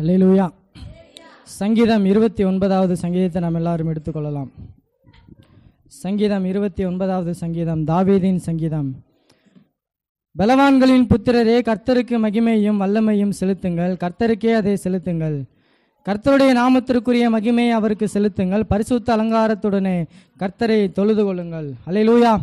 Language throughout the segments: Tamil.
அல்லேலூயா சங்கீதம் இருபத்தி ஒன்பதாவது சங்கீதத்தை நாம் எல்லாரும் எடுத்துக்கொள்ளலாம். சங்கீதம் இருபத்தி ஒன்பதாவது சங்கீதம் தாவீதின் சங்கீதம். பலவான்களின் புத்திரரே கர்த்தருக்கு மகிமையும் வல்லமையும் செலுத்துங்கள். கர்த்தருக்கே அதை செலுத்துங்கள். கர்த்தருடைய நாமத்திற்குரிய மகிமையை அவருக்கு செலுத்துங்கள். பரிசுத்த அலங்காரத்துடனே கர்த்தரை தொழுது கொள்ளுங்கள். அல்லேலூயா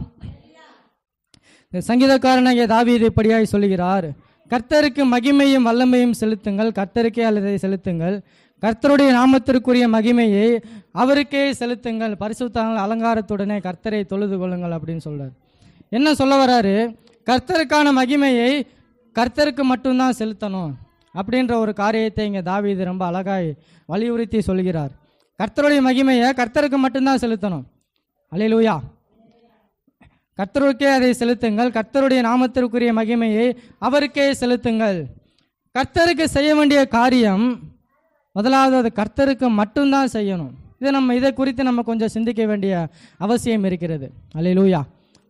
இந்த சங்கீதக்காரனாகிய தாவீது இப்படியாய் சொல்லுகிறார். கர்த்தருக்கு மகிமையும் வல்லமையும் செலுத்துங்கள். கர்த்தருக்கே அல்லதை செலுத்துங்கள். கர்த்தருடைய நாமத்திற்குரிய மகிமையை அவருக்கே செலுத்துங்கள். பரிசுத்தாங்கள் அலங்காரத்துடனே கர்த்தரை தொழுது கொள்ளுங்கள் அப்படின்னு சொல்கிறார் என்ன சொல்ல வராரு? கர்த்தருக்கான மகிமையை கர்த்தருக்கு மட்டும்தான் செலுத்தணும் அப்படின்ற ஒரு காரியத்தை இங்கே தாவீது ரொம்ப அழகாய் வலியுறுத்தி சொல்கிறார். கர்த்தருடைய மகிமையை கர்த்தருக்கு மட்டும்தான் செலுத்தணும். அலையிலூயா கர்த்தருக்கே அதை செலுத்துங்கள். கர்த்தருடைய நாமத்திற்குரிய மகிமையை அவருக்கே செலுத்துங்கள். கர்த்தருக்கு செய்ய வேண்டிய காரியம் முதலாவது அது கர்த்தருக்கு மட்டும்தான் செய்யணும். இதை நம்ம இதை குறித்து நம்ம கொஞ்சம் சிந்திக்க வேண்டிய அவசியம் இருக்கிறது. அல்லையிலூயா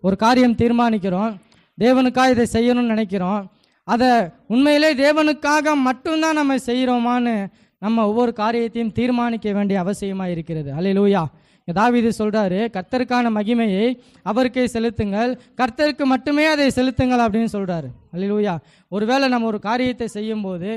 ஒரு காரியம் தீர்மானிக்கிறோம். தேவனுக்காக இதை செய்யணும்னு நினைக்கிறோம். அதை உண்மையிலே தேவனுக்காக மட்டும்தான் நம்ம செய்கிறோமான்னு நம்ம ஒவ்வொரு காரியத்தையும் தீர்மானிக்க வேண்டிய அவசியமாக இருக்கிறது. அல்லையிலூயா தாவிது சொல்கிறாரு கர்த்தருக்கான மகிமையை அவருக்கே செலுத்துங்கள். கர்த்தருக்கு மட்டுமே அதை செலுத்துங்கள் அப்படின்னு சொல்கிறாரு அல்லூயா ஒருவேளை நம்ம ஒரு காரியத்தை செய்யும்போது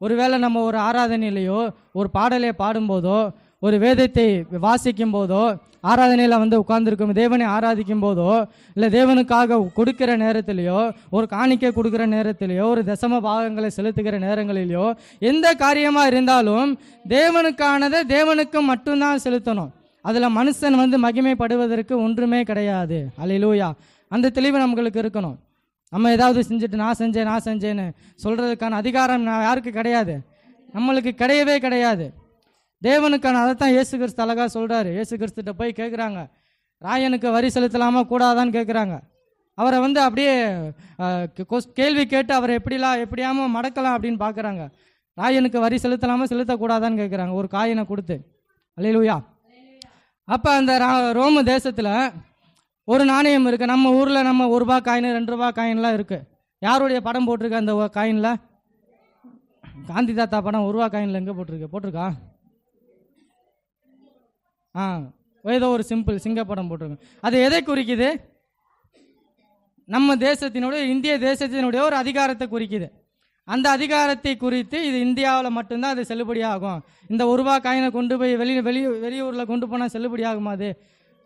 ஒருவேளை நம்ம ஒரு ஆராதனையிலையோ ஒரு பாடலை பாடும்போதோ ஒரு வேதத்தை வாசிக்கும் போதோ ஆராதனையில் வந்து உட்கார்ந்துருக்கும் தேவனை ஆராதிக்கும் போதோ இல்லை தேவனுக்காக கொடுக்கிற நேரத்திலேயோ ஒரு காணிக்கை கொடுக்குற நேரத்திலேயோ ஒரு தசம பாகங்களை செலுத்துகிற நேரங்களிலேயோ எந்த காரியமாக இருந்தாலும் தேவனுக்கானதை தேவனுக்கு மட்டும்தான் செலுத்தணும். அதில் மனுஷன் வந்து மகிமைப்படுவதற்கு ஒன்றுமே கிடையாது. அல்லேலூயா அந்த தெளிவு நம்மளுக்கு இருக்கணும். நம்ம ஏதாவது செஞ்சுட்டு நான் செஞ்சேன் நான் செஞ்சேன்னு சொல்கிறதுக்கான அதிகாரம் நான் யாருக்கு கிடையாது? நம்மளுக்கு கிடையவே கிடையாது. தேவனுக்கான அதை தான் இயேசு கிறிஸ்து அழகாக சொல்கிறாரு இயேசு கிறிஸ்துகிட்ட போய் கேட்குறாங்க ராயனுக்கு வரி செலுத்தலாமா கூடாதான்னு கேட்குறாங்க அவரை வந்து அப்படியே கொஸ்- கேள்வி கேட்டு அவரை எப்படிலாம் எப்படியாம மடக்கலாம் அப்படின்னு பார்க்குறாங்க ராயனுக்கு வரி செலுத்தலாமா செலுத்தக்கூடாதான்னு கேட்குறாங்க ஒரு காயினை கொடுத்து. அல்லேலூயா அப்போ அந்த ரா- ரோம தேசத்தில் ஒரு நாணயம் இருக்குது நம்ம ஊரில் நம்ம ஒரு ரூபா காயின் ரெண்டு ரூபா காயின்லாம் இருக்குது யாருடைய படம் போட்டிருக்கு அந்த காயினில் காந்தி தாத்தா படம் ஒரு ரூபா காயினில் எங்கே போட்டிருக்கு? போட்டிருக்கா? ஆ ஏதோ ஒரு சிம்பிள் சிங்க படம் போட்டிருக்கு. அது எதை குறிக்குது? நம்ம தேசத்தினுடைய இந்திய தேசத்தினுடைய ஒரு அதிகாரத்தை குறிக்குது. அந்த அதிகாரத்தை குறித்து இது இந்தியாவில் மட்டும்தான் அது செல்லுபடியாகும். இந்த ஒரு ரூபா காயினை கொண்டு போய் வெளி வெளி வெளியூரில் கொண்டு போனால் செல்லுபடியாகுமா அது?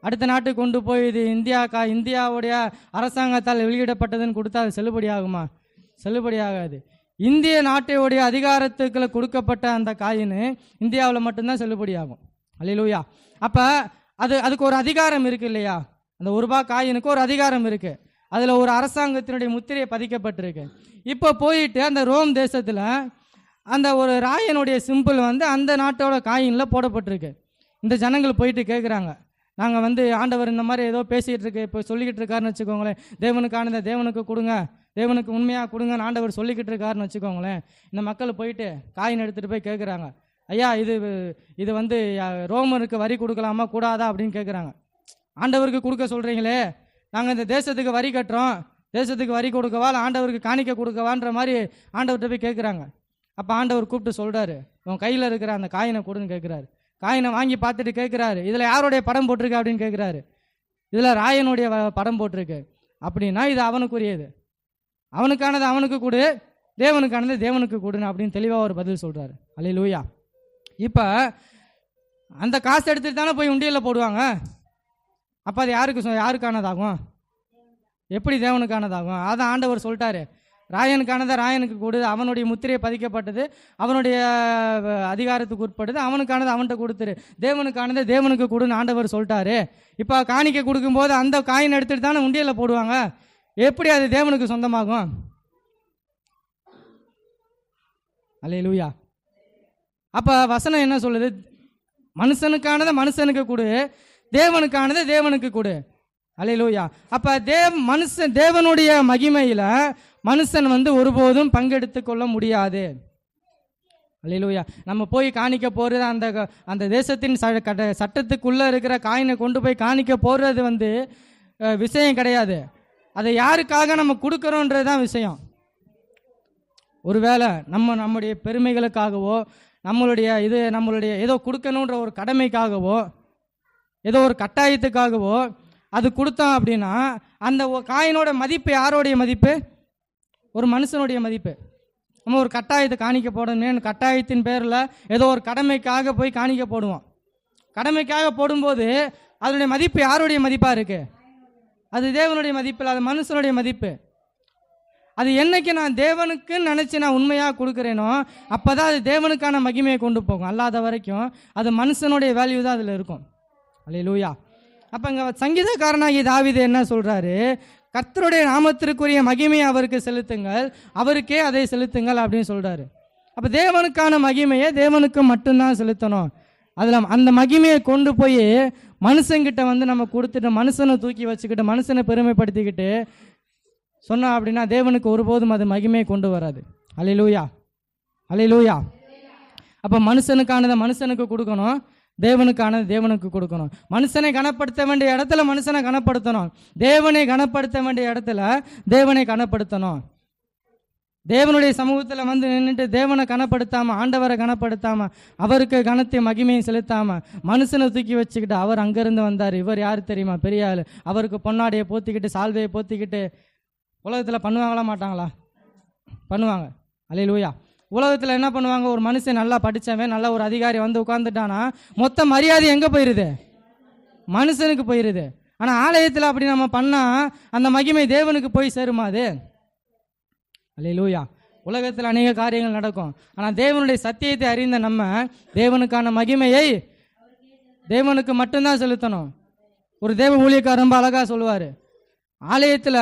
அடுத்த நாட்டுக்கு கொண்டு போய் இது இந்தியா கா இந்தியாவுடைய அரசாங்கத்தால் வெளியிடப்பட்டதுன்னு கொடுத்தா அது செல்லுபடியாகுமா? செல்லுபடியாகாது. இந்திய நாட்டையுடைய அதிகாரத்துக்குள்ள கொடுக்கப்பட்ட அந்த காயின் இந்தியாவில் மட்டும்தான் செல்லுபடியாகும். அல்லையிலூயா அப்போ அது அதுக்கு ஒரு அதிகாரம் இருக்குது இல்லையா? அந்த ஒரு ரூபா காயினுக்கு ஒரு அதிகாரம் இருக்குது அதில் ஒரு அரசாங்கத்தினுடைய முத்திரை பதிக்கப்பட்டிருக்கு. இப்போ போயிட்டு அந்த ரோம் தேசத்தில் அந்த ஒரு ராயனுடைய சிம்பிள் வந்து அந்த நாட்டோட காயினில் போடப்பட்டிருக்கு. இந்த ஜனங்கள் போயிட்டு கேட்குறாங்க நாங்கள் வந்து ஆண்டவர் இந்த மாதிரி ஏதோ பேசிகிட்டு இருக்கு இப்போ சொல்லிக்கிட்டு இருக்காருன்னு வச்சுக்கோங்களேன். இந்த தேவனுக்கு கொடுங்க. தேவனுக்கு உண்மையாக கொடுங்கன்னு ஆண்டவர் சொல்லிக்கிட்டு இருக்காருன்னு வச்சுக்கோங்களேன். இந்த மக்கள் போயிட்டு காயின் எடுத்துகிட்டு போய் கேட்குறாங்க ஐயா இது இது வந்து ரோமனுக்கு ரோமருக்கு வரி கொடுக்கலாமா கூடாதா அப்படின்னு கேட்குறாங்க ஆண்டவருக்கு கொடுக்க சொல்கிறீங்களே நாங்கள் இந்த தேசத்துக்கு வரி கட்டுறோம். தேசத்துக்கு வரி கொடுக்கவா இல்லை ஆண்டவருக்கு காணிக்க கொடுக்கவான்ற மாதிரி ஆண்டவர்கிட்ட போய் கேட்குறாங்க அப்போ ஆண்டவர் கூப்பிட்டு சொல்கிறாரு உன் கையில் இருக்கிற அந்த காயினை கொடுன்னு கேட்குறாரு காயினை வாங்கி பார்த்துட்டு கேட்குறாரு இதில் யாருடைய படம் போட்டிருக்கு? அப்படின்னு கேட்குறாரு இதில் ராயனுடைய படம் போட்டிருக்கு. அப்படின்னா இது அவனுக்குரியது. அவனுக்கானது அவனுக்கு கொடு தேவனுக்கானது தேவனுக்கு கொடுன்னு அப்படின்னு தெளிவாக ஒரு பதில் சொல்கிறாரு அல்ல லூயா இப்போ அந்த காசு எடுத்துகிட்டு தானே போய் உண்டியலில் போடுவாங்க? அப்போ அது யாருக்கு சொ- யாருக்கானதாகும்? எப்படி தேவனுக்கானதாகும்? அதான் ஆண்டவர் சொல்லிட்டாரு. ராயனுக்கானதை ராயனுக்கு கொடு. அவனுடைய முத்திரையை பதிக்கப்பட்டது. அவனுடைய அதிகாரத்துக்கு உட்பட்டது. அவனுக்கானது அவன்கிட்ட கொடுத்துரு. தேவனுக்கானதை தேவனுக்கு கொடுன்னு ஆண்டவர் சொல்லிட்டாரு. இப்போ காணிக்கை கொடுக்கும்போது அந்த காயின் எடுத்துட்டு தானே உண்டியலில் போடுவாங்க? எப்படி அது தேவனுக்கு சொந்தமாகும்? அல்லே லூயா அப்போ வசனம் என்ன சொல்லுது? மனுஷனுக்கானதை மனுஷனுக்கு கொடு. தேவனுக்கானதை தேவனுக்கு கொடு. அல்லேலூயா அப்போ தேவ் மனுஷன் தேவனுடைய மகிமையில் மனுஷன் வந்து ஒருபோதும் பங்கெடுத்து கொள்ள முடியாது. அல்லேலூயா நம்ம போய் காணிக்க போகிறது அந்த அந்த தேசத்தின் ச சட்டத்துக்குள்ளே இருக்கிற காயினை கொண்டு போய் காணிக்க போகிறது வந்து விஷயம் கிடையாது. அதை யாருக்காக நம்ம கொடுக்குறோன்றது தான் விஷயம். ஒருவேளை நம்ம நம்முடைய பெருமைகளுக்காகவோ நம்மளுடைய இது நம்மளுடைய ஏதோ கொடுக்கணுன்ற ஒரு கடமைக்காகவோ ஏதோ ஒரு கட்டாயத்துக்காகவோ அது கொடுத்தோம் அப்படின்னா அந்த காயினோட மதிப்பு யாரோடைய மதிப்பு? ஒரு மனுஷனுடைய மதிப்பு. நம்ம ஒரு கட்டாயத்தை காணிக்க போடணும்னு கட்டாயத்தின் பேரில் ஏதோ ஒரு கடமைக்காக போய் காணிக்க போடுவோம். கடமைக்காக போடும்போது அதனுடைய மதிப்பு யாருடைய மதிப்பாக இருக்குது அது தேவனுடைய மதிப்பு இல்லை அது மனுஷனுடைய மதிப்பு. அது என்னைக்கு நான் தேவனுக்குன்னு நினச்சி நான் உண்மையாக கொடுக்குறேனோ அப்போ தான் அது தேவனுக்கான மகிமையை கொண்டு போகும். அல்லாத வரைக்கும் அது மனுஷனுடைய வேல்யூ தான் அதில் இருக்கும். அல்லையா லூயா அப்போ இங்கே சங்கீதக்காரனாகிய தாவீது என்ன சொல்கிறாரு கர்த்தருடைய நாமத்திற்குரிய மகிமையை அவருக்கு செலுத்துங்கள். அவருக்கே அதை செலுத்துங்கள் அப்படின்னு சொல்கிறாரு அப்போ தேவனுக்கான மகிமையை தேவனுக்கு மட்டும்தான் செலுத்தணும். அதில் அந்த மகிமையை கொண்டு போய் மனுஷங்கிட்ட வந்து நம்ம கொடுத்துட்டு மனுஷனை தூக்கி வச்சுக்கிட்டு மனுஷனை பெருமைப்படுத்திக்கிட்டு சொன்னோம் அப்படின்னா தேவனுக்கு ஒருபோதும் அது மகிமையை கொண்டு வராது. அலையிலூயா அலையிலூயா அப்போ மனுஷனுக்கானதை மனுஷனுக்கு கொடுக்கணும். தேவனுக்கானது தேவனுக்கு கொடுக்கணும். மனுஷனை கனப்படுத்த வேண்டிய இடத்துல மனுஷனை கனப்படுத்தணும். தேவனை கனப்படுத்த வேண்டிய இடத்துல தேவனை கனப்படுத்தணும். தேவனுடைய சமூகத்தில் வந்து நின்றுட்டு தேவனை கனப்படுத்தாமல் ஆண்டவரை கனப்படுத்தாமல் அவருக்கு கனத்தை மகிமையும் செலுத்தாமல் மனுஷனை தூக்கி வச்சுக்கிட்டு அவர் அங்கேருந்து வந்தார். இவர் யார் தெரியுமா? பெரிய ஆள். அவருக்கு பொன்னாடையை போத்திக்கிட்டு சால்வையை போத்திக்கிட்டு உலகத்தில் பண்ணுவாங்களா மாட்டாங்களா? பண்ணுவாங்க. அலையிலூயா. உலகத்தில் என்ன பண்ணுவாங்க? ஒரு மனுஷன் நல்லா படித்தவன் நல்ல ஒரு அதிகாரி வந்து உட்காந்துட்டானா மொத்த மரியாதை எங்கே போயிடுது மனுஷனுக்கு போயிடுது ஆனால் ஆலயத்தில் அப்படி நம்ம பண்ணால் அந்த மகிமை தேவனுக்கு போய் சேருமா அது? அல்லேலூயா. உலகத்தில் அநேக காரியங்கள் நடக்கும். ஆனால் தேவனுடைய சத்தியத்தை அறிந்த நம்ம தேவனுக்கான மகிமையை தேவனுக்கு மட்டும்தான் செலுத்தணும். ஒரு தேவ ஊழியக்கார் ரொம்ப அழகாக சொல்லுவார். ஆலயத்தில்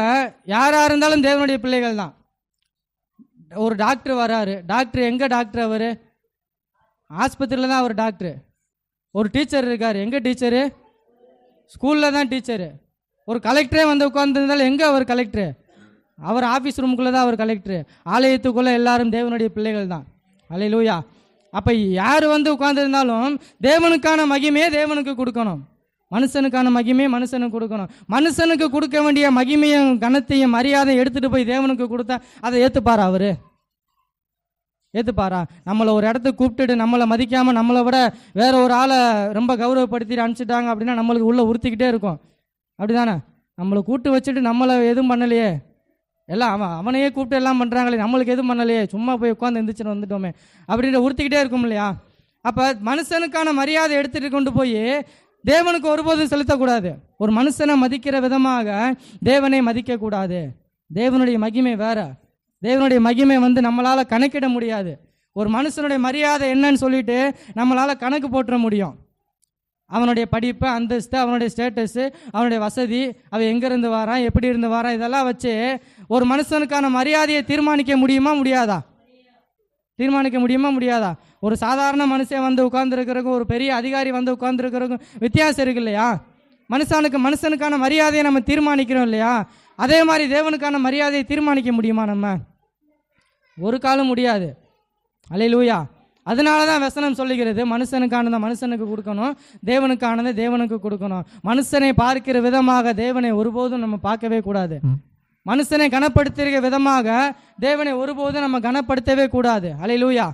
யாராக இருந்தாலும் தேவனுடைய பிள்ளைகள் தான் ஒரு டாக்டர் வராரு. டாக்டர் எங்கே டாக்டர் அவர்? ஆஸ்பத்திரியில் தான் அவர் டாக்டர். ஒரு டீச்சர் இருக்கார். எங்கே டீச்சரு? ஸ்கூலில் தான் டீச்சரு. ஒரு கலெக்டரே வந்து உட்காந்துருந்தாலும் எங்கே அவர் கலெக்டரு? அவர் ஆஃபீஸ் ரூமுக்குள்ளே தான் அவர் கலெக்டரு. ஆலயத்துக்குள்ளே எல்லாரும் தேவனுடைய பிள்ளைகள் தான். அலையிலூயா அப்போ யார் வந்து உட்காந்துருந்தாலும் தேவனுக்கான மகிமையை தேவனுக்கு கொடுக்கணும். மனுஷனுக்கான மகிமையை மனுஷனுக்கு கொடுக்கணும். மனுஷனுக்கு கொடுக்க வேண்டிய மகிமையும் கனத்தையும் மரியாதையும் எடுத்துகிட்டு போய் தேவனுக்கு கொடுத்தா அதை ஏற்றுப்பாரா அவர்? ஏற்றுப்பாரா நம்மளை ஒரு இடத்துக்கு கூப்பிட்டுட்டு நம்மளை மதிக்காமல் நம்மளை விட வேற ஒரு ஆளை ரொம்ப கௌரவப்படுத்திட்டு அனுப்பிச்சிட்டாங்க அப்படின்னா நம்மளுக்கு உள்ளே உறுத்திக்கிட்டே இருக்கும். அப்படிதானே? நம்மளை கூப்பிட்டு வச்சுட்டு நம்மளை எதுவும் பண்ணலையே. எல்லாம் அவன் அவனையே கூப்பிட்டு எல்லாம் பண்ணுறாங்களே நம்மளுக்கு எதுவும் பண்ணலையே. சும்மா போய் உட்காந்து எந்திரிச்சுன்னு வந்துட்டோமே. அப்படின்ற உறுத்திக்கிட்டே இருக்கும் இல்லையா? அப்போ மனுஷனுக்கான மரியாதை எடுத்துகிட்டு கொண்டு போய் தேவனுக்கு ஒருபோதும் செலுத்தக்கூடாது. ஒரு மனுஷனை மதிக்கிற விதமாக தேவனை மதிக்கக்கூடாது. தேவனுடைய மகிமை வேற. தேவனுடைய மகிமை வந்து நம்மளால் கணக்கிட முடியாது. ஒரு மனுஷனுடைய மரியாதை என்னன்னு சொல்லிட்டு நம்மளால் கணக்கு போட்டுற முடியும். அவனுடைய படிப்பு அந்தஸ்து அவனுடைய ஸ்டேட்டஸு அவனுடைய வசதி அவன் எங்கேருந்து வரான் எப்படி இருந்து வரான் இதெல்லாம் வச்சு ஒரு மனுஷனுக்கான மரியாதையை தீர்மானிக்க முடியுமா முடியாதா? தீர்மானிக்க முடியுமா முடியாதா? ஒரு சாதாரண மனுஷன் வந்து உட்கார்ந்துருக்கிறக்கும் ஒரு பெரிய அதிகாரி வந்து உட்கார்ந்துருக்கிறக்கும் வித்தியாசம் இருக்கு இல்லையா? மனுஷனுக்கு மனுஷனுக்கான மரியாதையை நம்ம தீர்மானிக்கிறோம் இல்லையா? அதே மாதிரி தேவனுக்கான மரியாதையை தீர்மானிக்க முடியுமா நம்ம? ஒரு காலம் முடியாது. அலை லூயா அதனால தான் வசனம் சொல்லுகிறது மனுஷனுக்கானதை மனுஷனுக்கு கொடுக்கணும் தேவனுக்கானதை தேவனுக்கு கொடுக்கணும். மனுஷனை பார்க்கிற விதமாக தேவனை ஒருபோதும் நம்ம பார்க்கவே கூடாது. மனுஷனை கனப்படுத்துகிற விதமாக தேவனை ஒருபோதும் நம்ம கனப்படுத்தவே கூடாது. அலை லூயா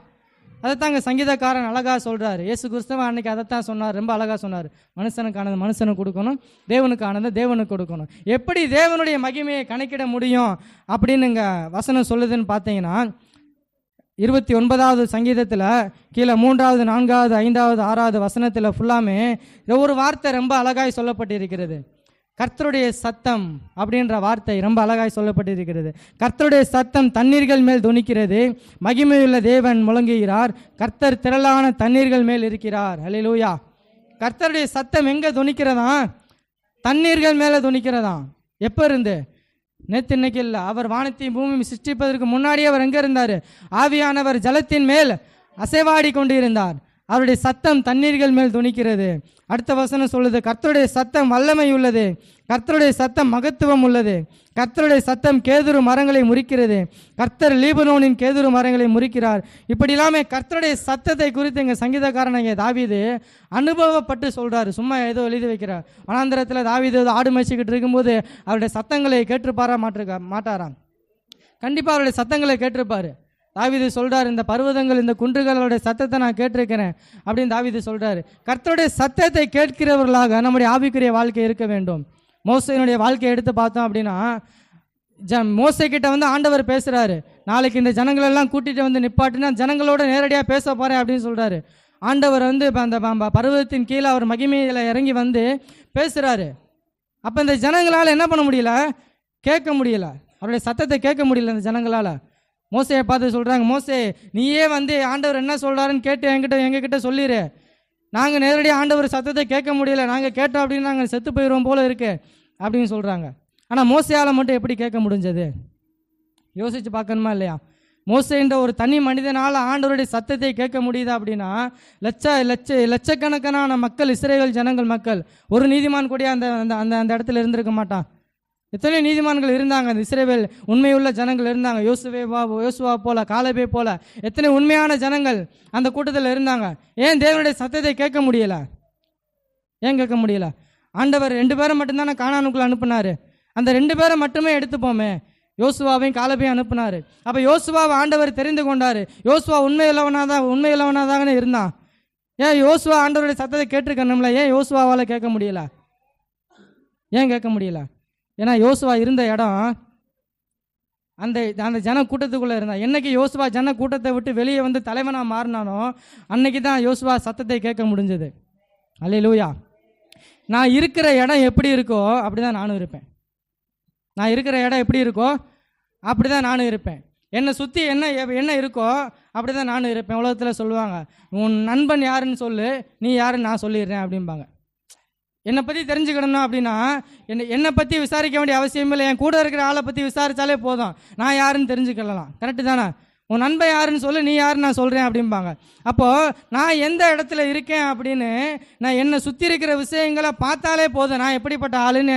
அதைத்தாங்க சங்கீதக்காரன் அழகாக சொல்கிறார் இயேசு கிறிஸ்தவன் அன்னைக்கு அதைத்தான் சொன்னார். ரொம்ப அழகாக சொன்னார். மனுஷனுக்கானது மனுஷனுக்கு கொடுக்கணும். தேவனுக்கானது தேவனுக்கு கொடுக்கணும். எப்படி தேவனுடைய மகிமையை கணக்கிட முடியும் அப்படின்னுங்க வசனம் சொல்லுதுன்னு பார்த்தீங்கன்னா இருபத்தி ஒன்பதாவது சங்கீதத்தில் கீழே மூன்றாவது நான்காவது ஐந்தாவது ஆறாவது வசனத்தில் ஃபுல்லாமே ஒரு வார்த்தை ரொம்ப அழகாய் சொல்லப்பட்டிருக்கிறது. கர்த்தருடைய சத்தம் அப்படின்ற வார்த்தை ரொம்ப அழகாய் சொல்லப்பட்டிருக்கிறது. கர்த்தருடைய சத்தம் தண்ணீர்கள் மேல் துணிக்கிறது. மகிமையுள்ள தேவன் முழங்குகிறார். கர்த்தர் திரளான தண்ணீர்கள் மேல் இருக்கிறார். ஹalleluya கர்த்தருடைய சத்தம் எங்கே துணிக்கிறதா? தண்ணீர்கள் மேலே துணிக்கிறதா? எப்போ இருந்து? நேற்று இன்னைக்கு இல்லை. அவர் வானத்தையும் பூமியும் சிருஷ்டிப்பதற்கு முன்னாடியே அவர் எங்கே இருந்தார்? ஆவியானவர் ஜலத்தின் மேல் அசைவாடி கொண்டு இருந்தார் அவருடைய சத்தம் தண்ணீர்கள் மேல் துணிக்கிறது. அடுத்த வசனம் சொல்லுது கர்த்தருடைய சத்தம் வல்லமை உள்ளது. கர்த்தருடைய சத்தம் மகத்துவம் உள்ளது. கர்த்தருடைய சத்தம் கேதுரு மரங்களை முறிக்கிறது. கர்த்தர் லீபனோனின் கேதுரு மரங்களை முறிக்கிறார். இப்படி இல்லாமல் கர்த்தருடைய சத்தத்தை குறித்து எங்கள் சங்கீதக்காரனாகிய தாவிது அனுபவப்பட்டு சொல்கிறாரு சும்மா ஏதோ எழுதி வைக்கிறார். வனாந்திரத்தில் தாவிது ஏதோ ஆடு மேய்ச்சிக்கிட்டு இருக்கும்போது அவருடைய சத்தங்களை கேட்டுருப்பாரா மாட்டிருக்கா மாட்டாராம் கண்டிப்பாக அவருடைய சத்தங்களை கேட்டிருப்பாரு. தாவிது சொல்கிறார் இந்த பர்வதங்கள் இந்த குன்றுகளோட சத்தத்தை நான் கேட்டிருக்கிறேன் அப்படின்னு தாவிது சொல்கிறார் கர்த்தருடைய சத்தத்தை கேட்கிறவர்களாக நம்முடைய ஆவிக்குரிய வாழ்க்கை இருக்க வேண்டும். மோசையினுடைய வாழ்க்கையை எடுத்து பார்த்தோம் அப்படின்னா ஜ மோசை கிட்ட வந்து ஆண்டவர் பேசுகிறாரு நாளைக்கு இந்த ஜனங்களெல்லாம் கூட்டிகிட்டு வந்து நிப்பாட்டினா ஜனங்களோட நேரடியாக பேச போகிறேன் அப்படின்னு சொல்கிறாரு ஆண்டவர் வந்து இப்போ அந்த ப- கீழே அவர் மகிமையில் இறங்கி வந்து பேசுகிறாரு அப்போ இந்த ஜனங்களால் என்ன பண்ண முடியல? கேட்க முடியல. அவருடைய சத்தத்தை கேட்க முடியல இந்த ஜனங்களால். மோசையை பார்த்து சொல்கிறாங்க மோசே நீயே வந்து ஆண்டவர் என்ன சொல்கிறாருன்னு கேட்டு என்கிட்ட எங்ககிட்ட சொல்லிடு நாங்கள் நேரடியாக ஆண்டவர் சத்தத்தை கேட்க முடியல. நாங்கள் கேட்டோம் அப்படின்னு நாங்கள் செத்து போயிடுவோம் போல் இருக்கு. அப்படின்னு சொல்கிறாங்க ஆனால் மோசையால் மட்டும் எப்படி கேட்க முடிஞ்சது? யோசித்து பார்க்கணுமா இல்லையா? மோசைன்ற ஒரு தனி மனிதனால் ஆண்டவருடைய சத்தத்தை கேட்க முடியுதா அப்படின்னா லட்ச லட்ச லட்சக்கணக்கான மக்கள் இஸ்ரேல் ஜனங்கள் மக்கள் ஒரு நீதிமான் கூட அந்த அந்த அந்த அந்த இடத்துல இருந்திருக்க மாட்டான். எத்தனை நீதிமான்கள் இருந்தாங்க அந்த இஸ்ரேவேல் உண்மையுள்ள ஜனங்கள் இருந்தாங்க. யோசுவே வா யோசுவா போல காலபே போல. எத்தனை உண்மையான ஜனங்கள் அந்த கூட்டத்தில் இருந்தாங்க. ஏன் தேவனுடைய சத்தத்தை கேட்க முடியல? ஏன் கேட்க முடியல? ஆண்டவர் ரெண்டு பேரை மட்டும்தானே காணானுக்குள்ள அனுப்புனாரு. அந்த ரெண்டு பேரை மட்டுமே எடுத்துப்போமே. யோசுவாவையும் காலபையும் அனுப்புனாரு. அப்போ யோசுவாவை ஆண்டவர் தெரிந்து கொண்டார். யோசுவா உண்மை இல்லவனாக தான் உண்மை தானே இருந்தான். ஏன் யோசுவா ஆண்டவருடைய சத்தத்தை கேட்டிருக்கணும்ல? ஏன் யோசுவாவால் கேட்க முடியல? ஏன் கேட்க முடியல? ஏன்னா யோசுவா இருந்த இடம் அந்த அந்த ஜன கூட்டத்துக்குள்ளே இருந்தான். என்னைக்கு யோசுவா ஜன கூட்டத்தை விட்டு வெளியே வந்து தலைவனாக மாறினானோ அன்னைக்கு தான் யோசுவா சத்தத்தை கேட்க முடிஞ்சது. அல்லேலூயா நான் இருக்கிற இடம் எப்படி இருக்கோ அப்படி தான் நானும் இருப்பேன். நான் இருக்கிற இடம் எப்படி இருக்கோ அப்படி தான் நானும் இருப்பேன். என்னை சுற்றி என்ன என்ன இருக்கோ அப்படி தான் நானும் இருப்பேன். உலகத்தில் சொல்லுவாங்க உன் நண்பன் யாருன்னு சொல்லு நீ யாருன்னு நான் சொல்லிடுறேன் அப்படிம்பாங்க. என்னை பற்றி தெரிஞ்சுக்கணும்னா அப்படின்னா என்னை என்னை பற்றி விசாரிக்க வேண்டிய அவசியம் இல்லை. என் கூட இருக்கிற ஆளை பற்றி விசாரித்தாலே போதும். நான் யாருன்னு தெரிஞ்சுக்கலாம் கரெக்டு தானே? உன் நண்பன் யாருன்னு சொல்லு நீ யாருன்னு நான் சொல்கிறேன் அப்படிம்பாங்க. அப்போது நான் எந்த இடத்துல இருக்கேன் அப்படின்னு நான் என்னை சுற்றி இருக்கிற விஷயங்களை பார்த்தாலே போதும். நான் எப்படிப்பட்ட ஆளுன்னு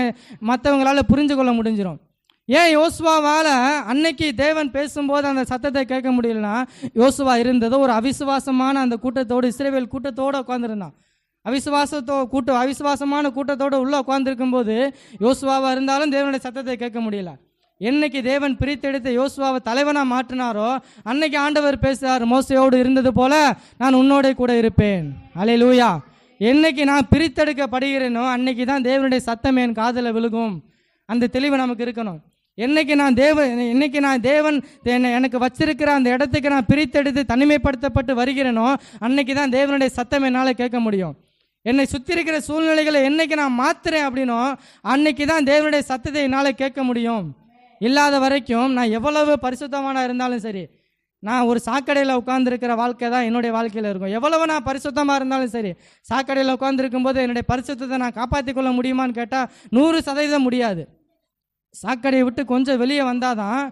மற்றவங்களால் புரிஞ்சு கொள்ள முடிஞ்சிடும் ஏன் யோசுவாவால் அன்னைக்கு தேவன் பேசும்போது அந்த சத்தத்தை கேட்க முடியலன்னா யோசுவா இருந்ததோ ஒரு அவிசுவாசமான அந்த கூட்டத்தோடு இஸ்ரேவேல் கூட்டத்தோடு உட்காந்துருந்தான் அவிசுவாசத்தோ கூட்டம் அவிசுவாசமான கூட்டத்தோடு உள்ளே உட்காந்துருக்கும்போது யோசுவாவாக இருந்தாலும் தேவனுடைய சத்தத்தை கேட்க முடியல. என்னைக்கு தேவன் பிரித்தெடுத்த யோசுவாவை தலைவனாக மாற்றினாரோ அன்னைக்கு ஆண்டவர் பேசுகிறார் மோசையோடு இருந்தது போல நான் உன்னோட கூட இருப்பேன். அலே லூயா என்னைக்கு நான் பிரித்தெடுக்கப்படுகிறேனோ அன்னைக்கு தான் தேவனுடைய சத்தம் என் காதில் விழுகும். அந்த தெளிவு நமக்கு இருக்கணும். என்னைக்கு நான் தேவன் என்னைக்கு நான் தேவன் என்ன எனக்கு வச்சிருக்கிற அந்த இடத்துக்கு நான் பிரித்தெடுத்து தனிமைப்படுத்தப்பட்டு வருகிறேனோ அன்னைக்கு தான் தேவனுடைய சத்தம் என்னால் கேட்க முடியும். என்னை சுற்றி இருக்கிற சூழ்நிலைகளை என்னைக்கு நான் மாத்துறேன் அப்படின்னோ அன்னைக்கு தான் தேவனுடைய சத்தத்தை என்னால் கேட்க முடியும். இல்லாத வரைக்கும் நான் எவ்வளவு பரிசுத்தமான இருந்தாலும் சரி நான் ஒரு சாக்கடையில் உட்காந்துருக்கிற வாழ்க்கை தான் என்னுடைய வாழ்க்கையில் இருக்கும். எவ்வளவு நான் பரிசுத்தமாக இருந்தாலும் சரி சாக்கடையில் உட்காந்துருக்கும் போது என்னுடைய பரிசுத்தத்தை நான் காப்பாற்றி கொள்ள முடியுமான்னு கேட்டால் நூறு சதவீதம் முடியாது. சாக்கடையை விட்டு கொஞ்சம் வெளியே வந்தால் தான்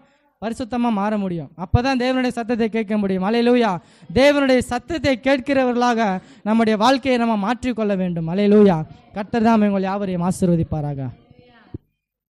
பரிசுத்தமாக மாற முடியும். அப்போ தான் தேவனுடைய சத்தத்தை கேட்க முடியும். அலையலூயா தேவனுடைய சத்தத்தை கேட்கிறவர்களாக நம்முடைய வாழ்க்கையை நம்ம மாற்றிக்கொள்ள வேண்டும். அலையலூயா கர்த்தர் தான் உங்கள் யாவரையும் ஆசீர்வதிப்பாராக.